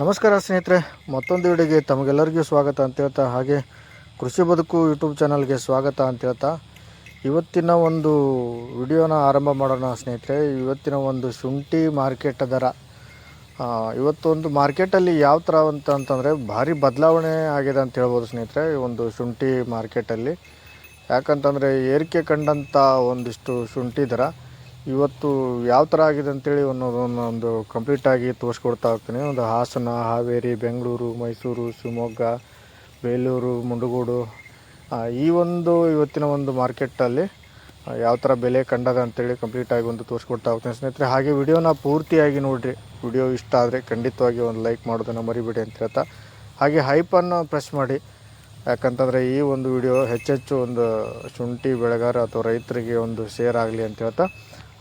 ನಮಸ್ಕಾರ ಸ್ನೇಹಿತರೆ, ಮತ್ತೊಂದು ವಿಡಿಯೋಗೆ ತಮಗೆಲ್ಲರಿಗೂ ಸ್ವಾಗತ ಅಂತ ಹೇಳ್ತಾ, ಹಾಗೆ ಕೃಷಿ ಬದುಕು ಯೂಟ್ಯೂಬ್ ಚಾನಲ್ಗೆ ಸ್ವಾಗತ ಅಂತ ಹೇಳ್ತಾ, ಇವತ್ತಿನ ಒಂದು ವಿಡಿಯೋನ ಆರಂಭ ಮಾಡೋಣ ಸ್ನೇಹಿತರೆ. ಇವತ್ತಿನ ಒಂದು ಶುಂಠಿ ಮಾರ್ಕೆಟ್ ದರ. ಇವತ್ತೊಂದು ಮಾರ್ಕೆಟಲ್ಲಿ ಯಾವ ಥರ ಅಂತ ಅಂತಂದರೆ, ಭಾರಿ ಬದಲಾವಣೆ ಆಗಿದೆ ಅಂತ ಹೇಳ್ಬೋದು ಸ್ನೇಹಿತರೆ ಈ ಒಂದು ಶುಂಠಿ ಮಾರ್ಕೆಟಲ್ಲಿ ಯಾಕಂತಂದರೆ, ಏರಿಕೆ ಕಂಡಂಥ ಒಂದಿಷ್ಟು ಶುಂಠಿ ದರ. ಇವತ್ತು ಯಾವ ಥರ ಆಗಿದೆ ಅಂತೇಳಿ ಅನ್ನೋದು ಒಂದು ಕಂಪ್ಲೀಟಾಗಿ ತೋರಿಸ್ಕೊಡ್ತಾ ಹೋಗ್ತೀನಿ. ಒಂದು ಹಾಸನ, ಹಾವೇರಿ, ಬೆಂಗಳೂರು, ಮೈಸೂರು, ಶಿವಮೊಗ್ಗ, ಬೇಲೂರು, ಮುಂಡಗೋಡು. ಈ ಒಂದು ಇವತ್ತಿನ ಒಂದು ಮಾರ್ಕೆಟಲ್ಲಿ ಯಾವ ಥರ ಬೆಲೆ ಕಂಡದ ಅಂತೇಳಿ ಕಂಪ್ಲೀಟಾಗಿ ಒಂದು ತೋರಿಸ್ಕೊಡ್ತಾ ಹೋಗ್ತೀನಿ. ಸ್ನೇಹಿತರೆ, ಹಾಗೆ ವಿಡಿಯೋನ ಪೂರ್ತಿಯಾಗಿ ನೋಡಿರಿ. ವಿಡಿಯೋ ಇಷ್ಟ ಆದರೆ ಖಂಡಿತವಾಗಿ ಒಂದು ಲೈಕ್ ಮಾಡೋದನ್ನು ಮರಿಬೇಡಿ ಅಂತ ಹೇಳ್ತಾ, ಹಾಗೆ ಹೈಪನ್ನು ಪ್ರೆಸ್ ಮಾಡಿ. ಯಾಕಂತಂದರೆ ಈ ಒಂದು ವಿಡಿಯೋ ಹೆಚ್ಚೆಚ್ಚು ಒಂದು ಶುಂಠಿ, ಬೆಳೆಗಾರ ಅಥವಾ ರೈತರಿಗೆ ಒಂದು ಶೇರ್ ಆಗಲಿ ಅಂತ ಹೇಳ್ತಾ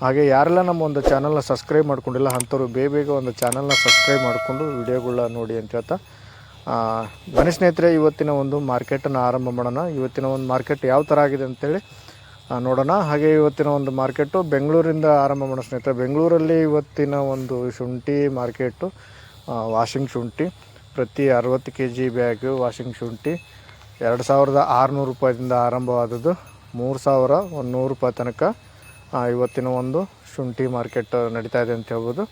ಹಾಗೆ ಯಾರೆಲ್ಲ ನಮ್ಮ ಒಂದು ಚಾನಲ್ನ ಸಬ್ಸ್ಕ್ರೈಬ್ ಮಾಡ್ಕೊಂಡಿಲ್ಲ, ಅಂಥವ್ರು ಬೇಗ ಬೇಗ ಒಂದು ಚಾನಲ್ನ ಸಬ್ಸ್ಕ್ರೈಬ್ ಮಾಡಿಕೊಂಡು ವಿಡಿಯೋಗಳನ್ನ ನೋಡಿ ಅಂತ ಹೇಳ್ತಾ ಬನ್ನಿ ಸ್ನೇಹಿತರೆ, ಇವತ್ತಿನ ಒಂದು ಮಾರ್ಕೆಟನ್ನು ಆರಂಭ ಮಾಡೋಣ. ಇವತ್ತಿನ ಒಂದು ಮಾರ್ಕೆಟ್ ಯಾವ ಥರ ಆಗಿದೆ ಅಂತೇಳಿ ನೋಡೋಣ. ಹಾಗೆ ಇವತ್ತಿನ ಒಂದು ಮಾರ್ಕೆಟು ಬೆಂಗಳೂರಿಂದ ಆರಂಭ ಮಾಡೋ ಸ್ನೇಹಿತರೆ. ಬೆಂಗಳೂರಲ್ಲಿ ಇವತ್ತಿನ ಒಂದು ಶುಂಠಿ ಮಾರ್ಕೆಟು ವಾಷಿಂಗ್ ಶುಂಠಿ, ಪ್ರತಿ ಅರವತ್ತು ಕೆ ಜಿ ಬ್ಯಾಗು ವಾಷಿಂಗ್ ಶುಂಠಿ, ಎರಡು ಸಾವಿರದ ಆರುನೂರು ರೂಪಾಯಿದಿಂದ ಆರಂಭವಾದದ್ದು. ಮೂರು ಸಾವಿರ ಒಂದು ನೂರು ರೂಪಾಯಿ ತನಕ. ಇವತ್ತಿನ ಒಂದು ಶುಂಠಿ ಮಾರ್ಕೆಟ್ ನಡೀತಾ ಇದೆ ಅಂತ ಹೇಳ್ಬೋದು.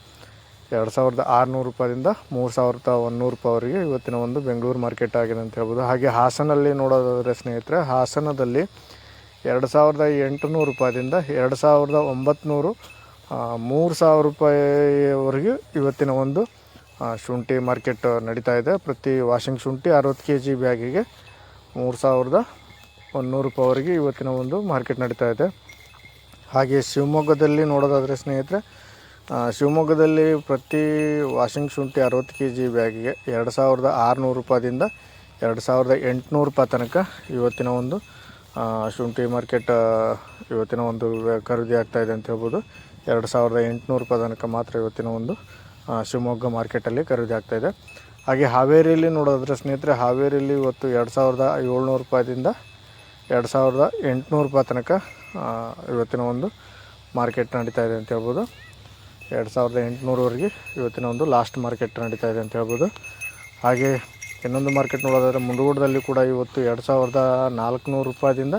ಎರಡು ಸಾವಿರದ ಆರುನೂರು ರೂಪಾಯಿಂದ ಮೂರು ಸಾವಿರದ ಒಂದುನೂರು ರೂಪಾಯಿವರೆಗೆ ಇವತ್ತಿನ ಒಂದು ಬೆಂಗಳೂರು ಮಾರ್ಕೆಟ್ ಆಗಿದೆ ಅಂತ ಹೇಳ್ಬೋದು. ಹಾಗೆ ಹಾಸನಲ್ಲಿ ನೋಡೋದಾದರೆ ಸ್ನೇಹಿತರೆ, ಹಾಸನದಲ್ಲಿ ಎರಡು ಸಾವಿರದ ಎಂಟುನೂರು ರೂಪಾಯಿಂದ ಎರಡು ಸಾವಿರದ ಒಂಬತ್ನೂರು ಮೂರು ಸಾವಿರ ರೂಪಾಯಿವರೆಗೆ ಇವತ್ತಿನ ಒಂದು ಶುಂಠಿ ಮಾರ್ಕೆಟ್ ನಡೀತಾ ಇದೆ. ಪ್ರತಿ ವಾಷಿಂಗ್ ಶುಂಠಿ ಅರವತ್ತು ಕೆ ಜಿ ಬ್ಯಾಗಿಗೆ ಮೂರು ಸಾವಿರದ ಒಂದುನೂರು ರೂಪಾಯಿವರೆಗೆ ಇವತ್ತಿನ ಒಂದು ಮಾರ್ಕೆಟ್ ನಡೀತಾ ಇದೆ. ಹಾಗೆ ಶಿವಮೊಗ್ಗದಲ್ಲಿ ನೋಡೋದಾದರೆ ಸ್ನೇಹಿತರೆ ಶಿವಮೊಗ್ಗದಲ್ಲಿ ಪ್ರತಿ ವಾಷಿಂಗ್ ಶುಂಠಿ ಅರವತ್ತು ಕೆ ಜಿ ಬ್ಯಾಗಿಗೆ ಎರಡು ಸಾವಿರದ ಆರುನೂರು ರೂಪಾಯಿಂದ ಎರಡು ಸಾವಿರದ ಎಂಟುನೂರು ರೂಪಾಯಿ ತನಕ ಇವತ್ತಿನ ಒಂದು ಶುಂಠಿ ಮಾರ್ಕೆಟ್ ಇವತ್ತಿನ ಒಂದು ಖರೀದಿ ಆಗ್ತಾ ಇದೆ ಅಂತ ಹೇಳ್ಬೋದು. ಎರಡು ಸಾವಿರದ ಎಂಟುನೂರು ರೂಪಾಯಿ ತನಕ ಮಾತ್ರ ಇವತ್ತಿನ ಒಂದು ಶಿವಮೊಗ್ಗ ಮಾರ್ಕೆಟಲ್ಲಿ ಖರೀದಿ ಆಗ್ತಾಯಿದೆ ಹಾಗೆ ಹಾವೇರಿಯಲ್ಲಿ ನೋಡೋದ್ರೆ ಸ್ನೇಹಿತರೆ, ಹಾವೇರಿಯಲ್ಲಿ ಇವತ್ತು ಎರಡು ಸಾವಿರದ ಏಳ್ನೂರು ರೂಪಾಯಿಂದ ಎರಡು ಸಾವಿರದ ಎಂಟುನೂರು ರೂಪಾಯಿ ತನಕ ಇವತ್ತಿನ ಒಂದು ಮಾರ್ಕೆಟ್ ನಡೀತಾ ಇದೆ ಅಂತ ಹೇಳ್ಬೋದು. ಎರಡು ಸಾವಿರದ ಎಂಟುನೂರವರೆಗೆ ಇವತ್ತಿನ ಒಂದು ಲಾಸ್ಟ್ ಮಾರ್ಕೆಟ್ ನಡೀತಾ ಇದೆ ಅಂತ ಹೇಳ್ಬೋದು. ಹಾಗೆ ಇನ್ನೊಂದು ಮಾರ್ಕೆಟ್ ನೋಡೋದಾದರೆ ಮುಂಡಗೋಡದಲ್ಲಿ ಕೂಡ ಇವತ್ತು ಎರಡು ಸಾವಿರದ ನಾಲ್ಕುನೂರು ರೂಪಾಯಿಂದ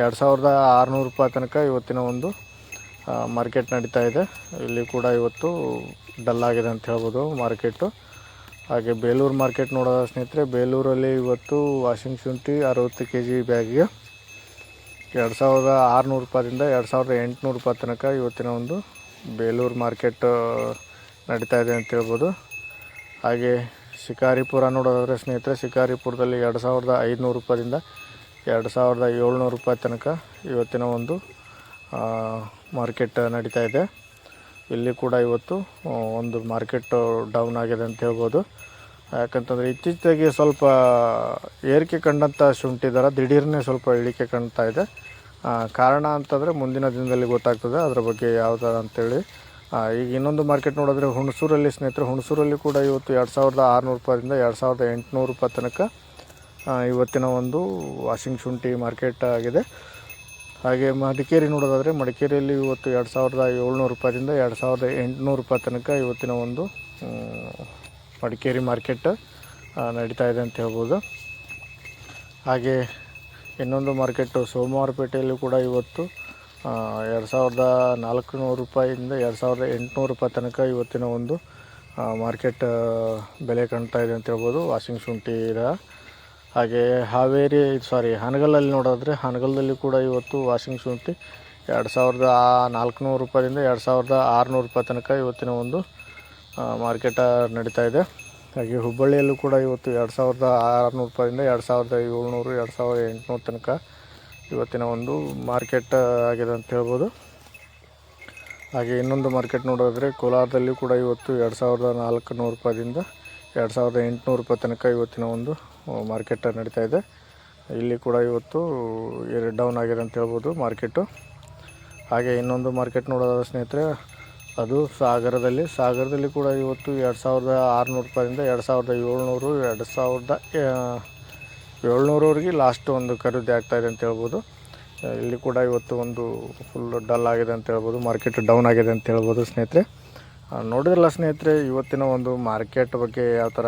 ಎರಡು ಸಾವಿರದ ಆರುನೂರು ರೂಪಾಯಿ ತನಕ ಇವತ್ತಿನ ಒಂದು ಮಾರ್ಕೆಟ್ ನಡೀತಾ ಇದೆ. ಇಲ್ಲಿ ಕೂಡ ಇವತ್ತು ಡಲ್ ಆಗಿದೆ ಅಂತ ಹೇಳ್ಬೋದು ಮಾರ್ಕೆಟು. ಹಾಗೆ ಬೇಲೂರು ಮಾರ್ಕೆಟ್ ನೋಡೋದ ಸ್ನೇಹಿತರೆ, ಬೇಲೂರಲ್ಲಿ ಇವತ್ತು ವಾಷಿಂಗ್ ಶುಂಠಿ ಅರವತ್ತು ಕೆ ಜಿ ಬ್ಯಾಗಿಗೆ ಎರಡು ಸಾವಿರದ ಆರುನೂರು ರೂಪಾಯಿಂದ ಎರಡು ಸಾವಿರದ ಎಂಟುನೂರು ರೂಪಾಯಿ ತನಕ ಇವತ್ತಿನ ಒಂದು ಬೇಲೂರು ಮಾರ್ಕೆಟ್ ನಡೀತಾ ಇದೆ ಅಂತ ಹೇಳ್ಬೋದು. ಹಾಗೆ ಶಿಕಾರಿಪುರ ನೋಡೋದಾದರೆ ಸ್ನೇಹಿತರೆ, ಶಿಕಾರಿಪುರದಲ್ಲಿ ಎರಡು ಸಾವಿರದ ಐದುನೂರು ರೂಪಾಯಿಂದ ಎರಡು ಸಾವಿರದ ಏಳ್ನೂರು ರೂಪಾಯಿ ತನಕ ಇವತ್ತಿನ ಒಂದು ಮಾರ್ಕೆಟ್ ನಡೀತಾ ಇದೆ. ಇಲ್ಲಿ ಕೂಡ ಇವತ್ತು ಒಂದು ಮಾರ್ಕೆಟ್ ಡೌನ್ ಆಗಿದೆ ಅಂತ ಹೇಳ್ಬೋದು. ಯಾಕಂತಂದರೆ ಇತ್ತೀಚೆಗೆ ಸ್ವಲ್ಪ ಏರಿಕೆ ಕಂಡಂಥ ಶುಂಠಿ ದರ ದಿಢೀರನೇ ಸ್ವಲ್ಪ ಇಳಿಕೆ ಕಾಣ್ತಾ ಇದೆ. ಕಾರಣ ಅಂತಂದರೆ ಮುಂದಿನ ದಿನದಲ್ಲಿ ಗೊತ್ತಾಗ್ತದೆ. ಅದರ ಬಗ್ಗೆ ಯಾವ್ದು ಥರ ಅಂತೇಳಿ ಈಗ ಇನ್ನೊಂದು ಮಾರ್ಕೆಟ್ ನೋಡಿದ್ರೆ ಹುಣಸೂರಲ್ಲಿ ಸ್ನೇಹಿತರೆ, ಹುಣಸೂರಲ್ಲಿ ಕೂಡ ಇವತ್ತು ಎರಡು ಸಾವಿರದ ಆರುನೂರು ರೂಪಾಯಿಂದ ಎರಡು ಸಾವಿರದ ಎಂಟುನೂರು ರೂಪಾಯಿ ತನಕ ಇವತ್ತಿನ ಒಂದು ವಾಷಿಂಗ್ ಶುಂಠಿ ಮಾರ್ಕೆಟ್ ಆಗಿದೆ. ಹಾಗೆ ಮಡಿಕೇರಿ ನೋಡೋದಾದರೆ ಮಡಿಕೇರಿಯಲ್ಲಿ ಇವತ್ತು ಎರಡು ಸಾವಿರದ ಏಳ್ನೂರು ರೂಪಾಯಿಂದ ಎರಡು ಸಾವಿರದ ಎಂಟುನೂರು ರೂಪಾಯಿ ತನಕ ಇವತ್ತಿನ ಒಂದು ಮಡಿಕೇರಿ ಮಾರ್ಕೆಟ್ ನಡೀತಾ ಇದೆ ಅಂತ ಹೇಳ್ಬೋದು. ಹಾಗೆ ಇನ್ನೊಂದು ಮಾರ್ಕೆಟು ಸೋಮವಾರಪೇಟೆಯಲ್ಲಿ ಕೂಡ ಇವತ್ತು ಎರಡು ಸಾವಿರದ ನಾಲ್ಕುನೂರು ರೂಪಾಯಿಂದ ಎರಡು ಸಾವಿರದ ಎಂಟುನೂರು ರೂಪಾಯಿ ತನಕ ಇವತ್ತಿನ ಒಂದು ಮಾರ್ಕೆಟ್ ಬೆಲೆ ಕಾಣ್ತಾ ಇದೆ ಅಂತ ಹೇಳ್ಬೋದು. ವಾಷಿಂಗ್ ಶುಂಠಿ ಇರ ಹಾಗೆ ಹಾವೇರಿ, ಸಾರಿ, ಹಾನಗಲ್ಲಲ್ಲಿ ನೋಡಿದ್ರೆ ಹಾನಗಲ್ದಲ್ಲಿ ಕೂಡ ಇವತ್ತು ವಾಷಿಂಗ್ ಶುಂಠಿ ಎರಡು ಸಾವಿರದ ನಾಲ್ಕುನೂರು ರೂಪಾಯಿಂದ ಎರಡು ಸಾವಿರದ ಆರುನೂರು ರೂಪಾಯಿ ತನಕ ಇವತ್ತಿನ ಒಂದು ಮಾರ್ಕೆಟ ನಡೀತಾ ಇದೆ. ಹಾಗೆ ಹುಬ್ಬಳ್ಳಿಯಲ್ಲೂ ಕೂಡ ಇವತ್ತು ಎರಡು ಸಾವಿರದ ಆರುನೂರು ರೂಪಾಯಿಂದ ಎರಡು ಸಾವಿರದ ಏಳ್ನೂರು, ಎರಡು ಸಾವಿರದ ಎಂಟುನೂರು ತನಕ ಇವತ್ತಿನ ಒಂದು ಮಾರ್ಕೆಟ್ ಆಗಿದೆ ಅಂತ ಹೇಳ್ಬೋದು. ಹಾಗೆ ಇನ್ನೊಂದು ಮಾರ್ಕೆಟ್ ನೋಡೋದ್ರೆ ಕೋಲಾರದಲ್ಲಿ ಕೂಡ ಇವತ್ತು ಎರಡು ಸಾವಿರದ ನಾಲ್ಕುನೂರು ಎರಡು ಸಾವಿರದ ಎಂಟುನೂರು ರೂಪಾಯಿ ತನಕ ಇವತ್ತಿನ ಒಂದು ಮಾರ್ಕೆಟ್ ನಡೀತಾ ಇದೆ. ಇಲ್ಲಿ ಕೂಡ ಇವತ್ತು ಡೌನ್ ಆಗಿದೆ ಅಂತ ಹೇಳ್ಬೋದು ಮಾರ್ಕೆಟು. ಹಾಗೆ ಇನ್ನೊಂದು ಮಾರ್ಕೆಟ್ ನೋಡೋದಾದ್ರೆ ಸ್ನೇಹಿತರೆ ಅದು ಸಾಗರದಲ್ಲಿ ಸಾಗರದಲ್ಲಿ ಕೂಡ ಇವತ್ತು ಎರಡು ಸಾವಿರದ ಆರುನೂರು ರೂಪಾಯಿಂದ ಎರಡು ಸಾವಿರದ ಏಳ್ನೂರು, ಎರಡು ಸಾವಿರದ ಏಳ್ನೂರವರೆಗೆ ಲಾಸ್ಟ್ ಒಂದು ಖರೀದಿ ಇದೆ ಅಂತ ಹೇಳ್ಬೋದು. ಇಲ್ಲಿ ಕೂಡ ಇವತ್ತು ಒಂದು ಫುಲ್ ಡಲ್ ಆಗಿದೆ ಅಂತ ಹೇಳ್ಬೋದು ಮಾರ್ಕೆಟ್ ಡೌನ್ ಆಗಿದೆ ಅಂತ ಹೇಳ್ಬೋದು ಸ್ನೇಹಿತರೆ. ನೋಡಿದ್ರಲ್ಲ ಸ್ನೇಹಿತರೆ, ಇವತ್ತಿನ ಒಂದು ಮಾರ್ಕೆಟ್ ಬಗ್ಗೆ ಯಾವ ಥರ